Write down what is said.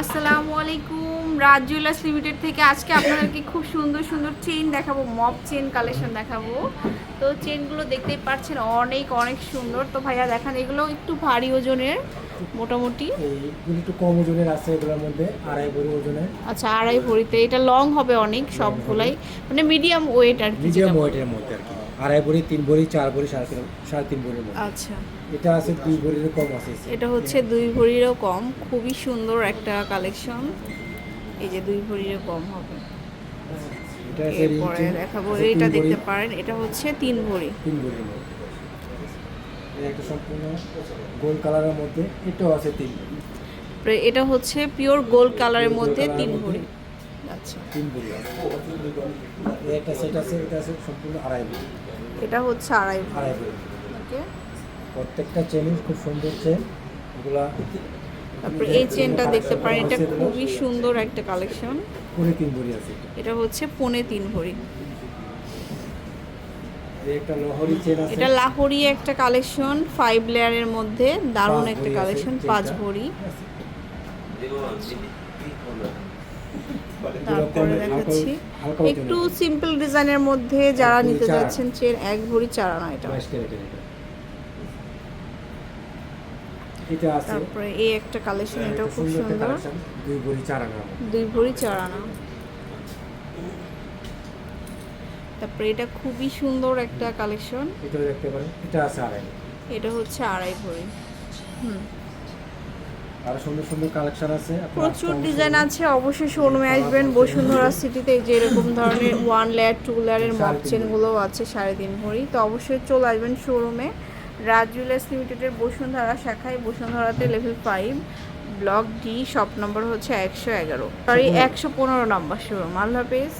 আসসালামু আলাইকুম। রাজ jewellers limited থেকে আজকে আপনাদেরকে খুব সুন্দর সুন্দর চেন দেখাবো মপ চেন কালেকশন দেখাবো। তো চেনগুলো দেখতেই পাচ্ছেন অনেক অনেক সুন্দর। তো ভাইয়া দেখান এগুলো একটু ভারী ওজনের মোটামুটি। একটু কম ওজনের আছে এগুলোর মধ্যে আড়াই ভরি ওজনের। আচ্ছা আড়াই ভরিতে। এটা লং হবে অনেক সবগুলাই। মানে মিডিয়াম ওয়েট আর কি মিডিয়াম ওয়েটের মধ্যে আর কি। আড়াই ভরি তিন ভরি চার ভরি সাড়ে তিন সাড়ে তিন ভরির মধ্যে আচ্ছা। এটা আছে দুই ভরির কম আছে। এটা হচ্ছে দুই ভরিরও কম। খুবই সুন্দর একটা কালেকশন। এই যে দুই ভরিরও কম হবে। এরপরে দেখাবো এটা দেখতে পারেন। এটা হচ্ছে তিন ভরি। তিন ভরির মধ্যে এটা একটা সম্পূর্ণ গোল কালারের মধ্যে এটাও আছে তিন ভরি। এটা হচ্ছে পিওর গোল্ড কালারের মধ্যে তিন ভরি। আচ্ছা। তিন ভরি একটা সেট আছে এটা আছে সম্পূর্ণ আড়াই ভরি এটা হচ্ছে আড়াই ভরি আড়াই ভরি ওকে। প্রত্যেকটা চেনই খুব সুন্দর চেন এগুলা তারপরে এই চেনটা দেখতে পারেন এটা খুবই সুন্দর একটা কালেকশন পুনে তিন ভরি আছে। এটা। হচ্ছে পনে তিন ভরি এই একটা লহরি চেন আছে। এটা লাহোরি একটা কালেকশন ফাইভ লেয়ারের মধ্যে দারুণ একটা কালেকশন পাঁচ ভরি তারপরে দেখাচ্ছি। একটু সিম্পল ডিজাইনের মধ্যে যারা নিতে। যাচ্ছেন চেন এক ভরি চার আনা এটা। এটা। এটা তারপরে এই একটা কালেকশন এটাও খুব সুন্দর দুই ভরি চার আনার দুই ভরি চার আনা তারপরে এটা খুবই সুন্দর একটা কালেকশন এটাও দেখতে পারেন। এটা আছে আড়াই। এটা হচ্ছে আড়াই ভরি। হুম। আরও সুন্দর সুন্দর কালেকশন আছে। প্রচুর ডিজাইন আছে অবশ্যই শোরুমে আসবেন বসুন্ধরা সিটিতে যে এরকম ধরনের ওয়ান লেয়ার টু লেয়ারের মপ সাড়ে তিন চেনগুলো আছে সাড়ে তিন ভরি তো অবশ্যই চলে আসবেন শোরুমে রাজ জুয়েলার্স লিমিটেডের বসুন্ধরা শাখায় বসুন্ধরাতে level five block D shop number হচ্ছে একশো এগারো। সরি একশো পনেরো। নম্বর শোরুম আল্লাহ হাফেজ।